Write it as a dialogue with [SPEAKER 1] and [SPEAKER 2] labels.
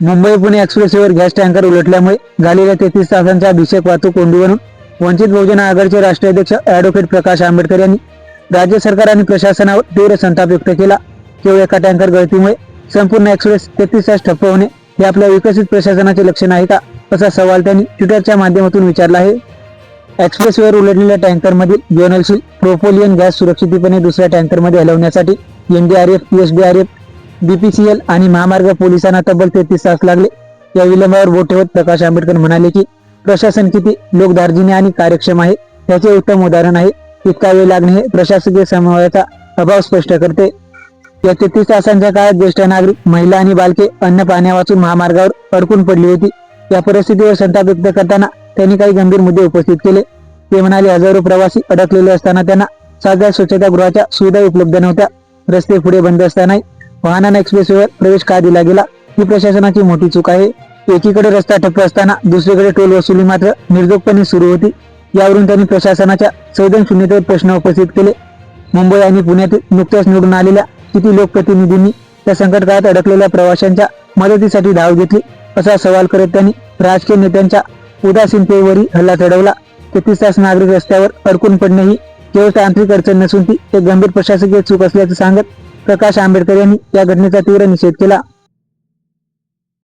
[SPEAKER 1] मुंबई पुणे एक्सप्रेसवेवर gas tanker उलटल्यामुळे झालेल्या तेहतीस तासांच्या अभिषेक वाहतूक कोंडीवरून वंचित बहुजन आघाडीचे राष्ट्रीय अध्यक्ष प्रकाश आंबेडकर यांनी राज्य सरकार आणि प्रशासनावर तीव्र संताप व्यक्त केला. केवळ एका टँकर गळतीमुळे संपूर्ण एक्सप्रेस तेहतीस तास ठप्प होणे हे आपल्या विकसित प्रशासनाचे लक्षण आहे का? असा सवाल त्यांनी ट्विटरच्या माध्यमातून विचारला आहे. एक्सप्रेसवेवर उलटलेल्या टँकरमधील ज्वलनशील प्रोपोलियन गॅस सुरक्षितपणे दुसऱ्या टँकरमध्ये हलवण्यासाठी एनडीआरएफ पीएसडीआरएफ बीपीसीएल आणि महामार्ग पोलिसांना तब्बल तेहतीस तास लागले. या विलंबावर बोट ठेवत प्रकाश आंबेडकर म्हणाले की प्रशासन किती लोकदार्जिने आणि कार्यक्षम आहे याचे उत्तम उदाहरण आहे. इतका वेळ लागणे हे प्रशासकीय समन्वयाचा अभाव स्पष्ट करते. या तेहतीस तासांच्या काळात ज्येष्ठ नागरिक महिला आणि बालके अन्न पाण्यावाचून महामार्गावर अडकून पडली होती. या परिस्थितीवर संताप व्यक्त करताना त्यांनी काही गंभीर मुद्दे उपस्थित केले. ते म्हणाले हजारो प्रवासी अडकलेले असताना त्यांना साध्या स्वच्छतागृहाच्या सुविधा उपलब्ध नव्हत्या. रस्ते पुढे बंद असतानाही वाहनांना एक्सप्रेसवेवर प्रवेश का दिला गेला? ही प्रशासनाची मोठी चूक आहे. एकीकडे रस्ता ठप्प असताना दुसरीकडे टोल वसुली मात्र निर्दोगपणे सुरू होती. यावरून त्यांनी प्रशासनाच्या संवेदनशून्यतेवर प्रश्न उपस्थित केले. मुंबई आणि पुण्यातील नुकत्याच निवडून आलेल्या किती लोकप्रतिनिधींनी त्या संकट काळात अडकलेल्या प्रवाशांच्या मदतीसाठी धाव घेतली? असा सवाल करत त्यांनी राजकीय नेत्यांच्या उदासीनतेवरही हल्ला चढवला. तेहतीस तास नागरिक रस्त्यावर अडकून पडणे ही केवळ तांत्रिक अडचण नसून ती एक गंभीर प्रशासकीय चूक असल्याचं सांगत प्रकाश आंबेडकर यांनी या घटनेचा तीव्र निषेध केला.